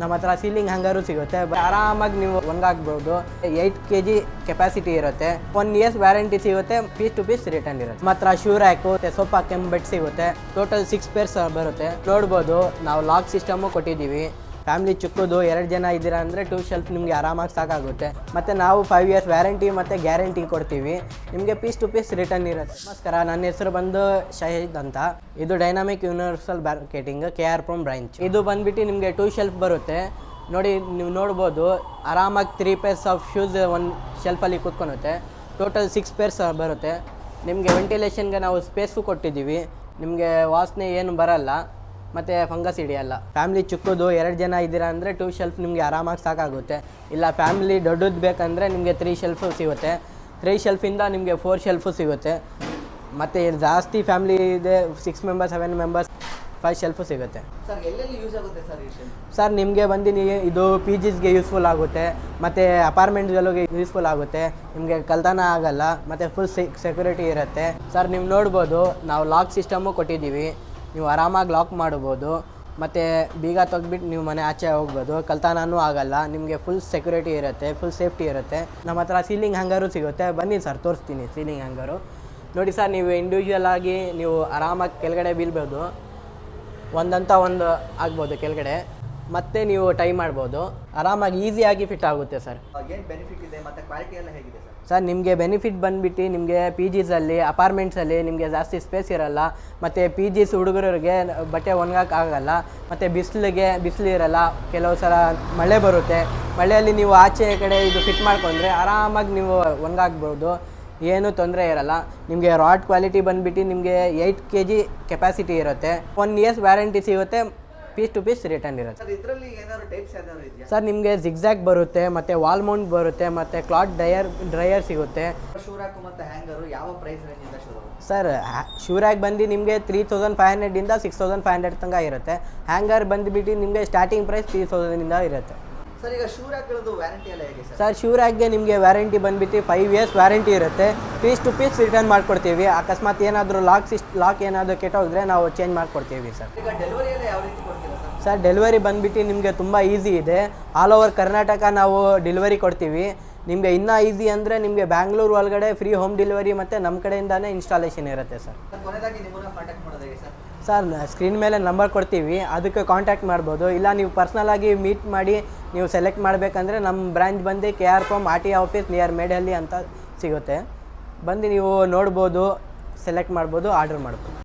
ನಮ್ಮ ಹತ್ರ ಸೀಲಿಂಗ್ ಹ್ಯಾಂಗರು ಸಿಗುತ್ತೆ. ಆರಾಮಾಗಿ ನೀವು ಒಂದಾಗ್ಬಹುದು ಏಯ್ಟ್ ಕೆ ಜಿ ಕೆಪಾಸಿಟಿ ಇರುತ್ತೆ. ಒನ್ ಇಯರ್ಸ್ ವ್ಯಾರಂಟಿ ಸಿಗುತ್ತೆ. ಪೀಸ್ ಟು ಪೀಸ್ ರಿಟರ್ನ್ ಇರುತ್ತೆ. ಮಾತ್ರ ಶೂ ರ್ಯಾಕು ಸೋಫಾ ಬೆಡ್ ಸಿಗುತ್ತೆ. ಟೋಟಲ್ ಸಿಕ್ಸ್ ಪೇರ್ಸ್ ಬರುತ್ತೆ. ನೋಡ್ಬೋದು. ನಾವು ಲಾಕ್ ಸಿಸ್ಟಮು ಕೊಟ್ಟಿದ್ದೀವಿ. ಫ್ಯಾಮಿಲಿ ಚಿಕ್ಕದು, ಎರಡು ಜನ ಇದ್ದೀರಾ ಅಂದರೆ ಟೂ ಶೆಲ್ಫ್ ನಿಮಗೆ ಆರಾಮಾಗಿ ಸಾಕಾಗುತ್ತೆ. ಮತ್ತು ನಾವು ಫೈವ್ ಇಯರ್ಸ್ ವ್ಯಾರಂಟಿ ಮತ್ತು ಗ್ಯಾರಂಟಿ ಕೊಡ್ತೀವಿ. ನಿಮಗೆ ಪೀಸ್ ಟು ಪೀಸ್ ರಿಟರ್ನ್ ಇರುತ್ತೆ. ನಮಸ್ಕಾರ, ನನ್ನ ಹೆಸರು ಬಂದು ಶಹೀದ್ ಅಂತ. ಇದು dynamic universal marketing K R from branch ಇದು ಬಂದ್ಬಿಟ್ಟು ನಿಮಗೆ ಟೂ ಶೆಲ್ಫ್ ಬರುತ್ತೆ. ನೋಡಿ, ನೀವು ನೋಡ್ಬೋದು, ಆರಾಮಾಗಿ ತ್ರೀ ಪೇರ್ಸ್ ಆಫ್ ಶೂಸ್ ಒಂದು ಶೆಲ್ಫಲ್ಲಿ ಕೂತ್ಕೊಳುತ್ತೆ. ಟೋಟಲ್ ಸಿಕ್ಸ್ ಪೇರ್ಸ್ ಬರುತ್ತೆ. ನಿಮಗೆ ವೆಂಟಿಲೇಷನ್ಗೆ ನಾವು ಸ್ಪೇಸು ಕೊಟ್ಟಿದ್ದೀವಿ. ನಿಮಗೆ ವಾಸನೆ ಏನು ಬರಲ್ಲ. ಮತ್ತು ಫಂಗಸ್ ಹಿಡಿಯಲ್ಲ. ಫ್ಯಾಮಿಲಿ ಚಿಕ್ಕದು ಎರಡು ಜನ ಇದ್ದೀರಾ ಅಂದರೆ ಟೂ ಶೆಲ್ಫ್ ನಿಮಗೆ ಆರಾಮಾಗಿ ಸಾಕಾಗುತ್ತೆ. ಇಲ್ಲ ಫ್ಯಾಮಿಲಿ ದೊಡ್ಡದು ಬೇಕಂದರೆ ನಿಮಗೆ ತ್ರೀ ಶೆಲ್ಫು ಸಿಗುತ್ತೆ. ತ್ರೀ ಶೆಲ್ಫಿಂದ ನಿಮಗೆ ಫೋರ್ ಶೆಲ್ಫು ಸಿಗುತ್ತೆ. ಮತ್ತು ಜಾಸ್ತಿ ಫ್ಯಾಮಿಲಿ ಇದೆ six members seven members five shelf ಸಿಗುತ್ತೆ. ಸರ್ ಎಲ್ಲೆಲ್ಲಿ ಯೂಸ್ ಆಗುತ್ತೆ ಸರ್ ಈ ಸರ್ ನಿಮಗೆ ಬಂದು ನೀವು ಇದು ಪಿ ಜಿಸ್ಗೆ ಯೂಸ್ಫುಲ್ ಆಗುತ್ತೆ. ಮತ್ತು ಅಪಾರ್ಟ್ಮೆಂಟ್ಗಳಿಗೆ ಯೂಸ್ಫುಲ್ ಆಗುತ್ತೆ. ನಿಮಗೆ ಕಲ್ತಾನ ಆಗಲ್ಲ. ಮತ್ತು ಫುಲ್ ಸೆಕ್ಯೂರಿಟಿ ಇರುತ್ತೆ. ಸರ್ ನೀವು ನೋಡ್ಬೋದು ನಾವು ಲಾಕ್ ಸಿಸ್ಟಮು ಕೊಟ್ಟಿದ್ದೀವಿ. ನೀವು ಆರಾಮಾಗಿ ಲಾಕ್ ಮಾಡ್ಬೋದು. ಮತ್ತು ಬೀಗ ತೆಗ್ದುಬಿಟ್ಟು ನೀವು ಮನೆ ಆಚೆ ಹೋಗ್ಬೋದು. ಕಲ್ತಾನೂ ಆಗಲ್ಲ. ನಿಮಗೆ ಫುಲ್ ಸೆಕ್ಯೂರಿಟಿ ಇರುತ್ತೆ ಫುಲ್ ಸೇಫ್ಟಿ ಇರುತ್ತೆ. ನಮ್ಮ ಹತ್ರ ಸೀಲಿಂಗ್ ಹ್ಯಾಂಗರು ಸಿಗುತ್ತೆ. ಬನ್ನಿ ಸರ್ ತೋರಿಸ್ತೀನಿ ಸೀಲಿಂಗ್ ಹ್ಯಾಂಗರು ನೋಡಿ ಸರ್ ನೀವು ಇಂಡಿವಿಜುವಲ್ ಆಗಿ ನೀವು ಆರಾಮಾಗಿ ಕೆಳಗಡೆ ಬೀಳ್ಬೋದು. ಒಂದಂತ ಒಂದು ಆಗ್ಬೋದು ಕೆಳಗಡೆ. ಮತ್ತೆ ನೀವು ಟೈ ಮಾಡ್ಬೋದು. ಆರಾಮಾಗಿ ಈಸಿಯಾಗಿ ಫಿಟ್ ಆಗುತ್ತೆ ಸರ್. ಏನು ಬೆನಿಫಿಟ್ ಇದೆ ಮತ್ತೆ ಕ್ವಾಲಿಟಿ ಎಲ್ಲ ಹೇಗಿದೆ ಸರ್? ಸರ್ ನಿಮಗೆ ಬೆನಿಫಿಟ್ ಬಂದ್ಬಿಟ್ಟು ನಿಮಗೆ ಪಿ ಜಿಸಲ್ಲಿ ಅಪಾರ್ಟ್ಮೆಂಟ್ಸಲ್ಲಿ ನಿಮಗೆ ಜಾಸ್ತಿ ಸ್ಪೇಸ್ ಇರಲ್ಲ ಮತ್ತು ಪಿ ಜಿಸ್ ಹುಡುಗರಿಗೆ ಬಟ್ಟೆ ಒಣಗೋಕ್ಕಾಗಲ್ಲ ಮತ್ತು ಬಿಸಿಲಿಗೆ ಬಿಸಿಲು ಇರಲ್ಲ ಕೆಲವು ಸಲ ಮಳೆ ಬರುತ್ತೆ. ಮಳೆಯಲ್ಲಿ ನೀವು ಆಚೆ ಕಡೆ ಇದು ಫಿಟ್ ಮಾಡ್ಕೊಂಡ್ರೆ ಆರಾಮಾಗಿ ನೀವು ಒಣಗಾಕ್ಬೋದು. ಏನೂ ತೊಂದರೆ ಇರಲ್ಲ. ನಿಮಗೆ ರಾಡ್ ಕ್ವಾಲಿಟಿ ಬಂದುಬಿಟ್ಟು ನಿಮಗೆ ಏಯ್ಟ್ ಕೆ ಜಿ ಕೆಪಾಸಿಟಿ ಇರುತ್ತೆ. ಒನ್ ಇಯರ್ಸ್ ವ್ಯಾರಂಟಿ ಸಿಗುತ್ತೆ. ಪೀಸ್ ಟು ಪೀಸ್ ರಿಟರ್ನ್ ಇರುತ್ತೆ. ಸರ್ ಇದರಲ್ಲಿ ಏನಾದ್ರು ಟೈಪ್ಸ್ ಏನಾದ್ರು ಇದೆಯಾ? ಸರ್ ನಿಮಗೆ ಜಿಗ್ಸಾಕ್ ಬರುತ್ತೆ ಮತ್ತೆ ವಾಲ್ ಮೌಂಟ್ ಬರುತ್ತೆ ಮತ್ತೆ ಕ್ಲಾತ್ ಡ್ರೈಯರ್ ಡ್ರೈಯರ್ ಸಿಗುತ್ತೆ. ಶೂರಾಕು ಮತ್ತೆ ಹ್ಯಾಂಗರು ಯಾವ ಪ್ರೈಸ್ ರೇಂಜಿಂದ ಶುರು ಆಗುತ್ತೆ? ಸರ್ ಶೂರಾಗಿ ಬಂದು ನಿಮಗೆ ತ್ರೀ ತೌಸಂಡ್ ಫೈವ್ ಹಂಡ್ರೆಡಿಂದ ಸಿಕ್ಸ್ ತೌಸಂಡ್ ಫೈವ್ ಹಂಡ್ರೆಡ್ ತನಕ ಇರುತ್ತೆ. ಹ್ಯಾಂಗರ್ ಬಂದುಬಿಟ್ಟು ನಿಮಗೆ ಸ್ಟಾರ್ಟಿಂಗ್ ಪ್ರೈಸ್ ತ್ರೀ ತೌಸಂಡಿಂದ ಇರುತ್ತೆ. ಸರ್ ಈಗ ವ್ಯಾರಂಟಿ ಎಲ್ಲ ಹೇಗೆ ಸರ್? ಶೂರಾಗ್ಗೆ ನಿಮಗೆ ವ್ಯಾರಂಟಿ ಬಂದುಬಿಟ್ಟು ಫೈವ್ ಇಯರ್ಸ್ ವ್ಯಾರಂಟಿ ಇರುತ್ತೆ. ಪೀಸ್ ಟು ಪೀಸ್ ರಿಟರ್ನ್ ಮಾಡ್ಕೊಡ್ತೀವಿ. ಅಕಸ್ಮಾತ್ ಏನಾದರೂ ಲಾಕ್ ಸಿಸ್ಟ್ ಲಾಕ್ ಏನಾದರೂ ಕೆಟ್ಟೋಗಿದ್ರೆ ನಾವು ಚೇಂಜ್ ಮಾಡಿಕೊಡ್ತೀವಿ ಸರ್. ಈಗ ಡೆಲಿವರಿ ಎಲ್ಲ ಯಾವ ರೀತಿ ಸರ್ ಡೆಲಿವರಿ ಬಂದುಬಿಟ್ಟು ನಿಮಗೆ ತುಂಬ ಈಸಿ ಇದೆ. ಆಲ್ ಓವರ್ ಕರ್ನಾಟಕ ನಾವು ಡೆಲಿವರಿ ಕೊಡ್ತೀವಿ. ನಿಮಗೆ ಇನ್ನೂ ಈಸಿ ಅಂದರೆ ನಿಮಗೆ ಬ್ಯಾಂಗ್ಳೂರು ಒಳಗಡೆ ಫ್ರೀ ಹೋಮ್ ಡೆಲಿವರಿ ಮತ್ತು ನಮ್ಮ ಕಡೆಯಿಂದನೇ ಇನ್ಸ್ಟಾಲೇಷನ್ ಇರುತ್ತೆ ಸರ್. ಸರ್ ಸ್ಕ್ರೀನ್ ಮೇಲೆ ನಂಬರ್ ಕೊಡ್ತೀವಿ. ಅದಕ್ಕೆ ಕಾಂಟ್ಯಾಕ್ಟ್ ಮಾಡ್ಬೋದು. ಇಲ್ಲ ನೀವು ಪರ್ಸ್ನಲಾಗಿ ಮೀಟ್ ಮಾಡಿ ನೀವು ಸೆಲೆಕ್ಟ್ ಮಾಡಬೇಕಂದ್ರೆ ನಮ್ಮ ಬ್ರ್ಯಾಂಚ್ ಬಂದು ಕೆ ಆರ್ ಕಾಮ್ ಆರ್ ಟಿ ಆಫೀಸ್ ನಿಯರ್ ಮೇಡಲ್ಲಿ ಅಂತ ಸಿಗುತ್ತೆ. ಬಂದು ನೀವು ನೋಡ್ಬೋದು ಸೆಲೆಕ್ಟ್ ಮಾಡ್ಬೋದು ಆರ್ಡರ್ ಮಾಡ್ಬೋದು.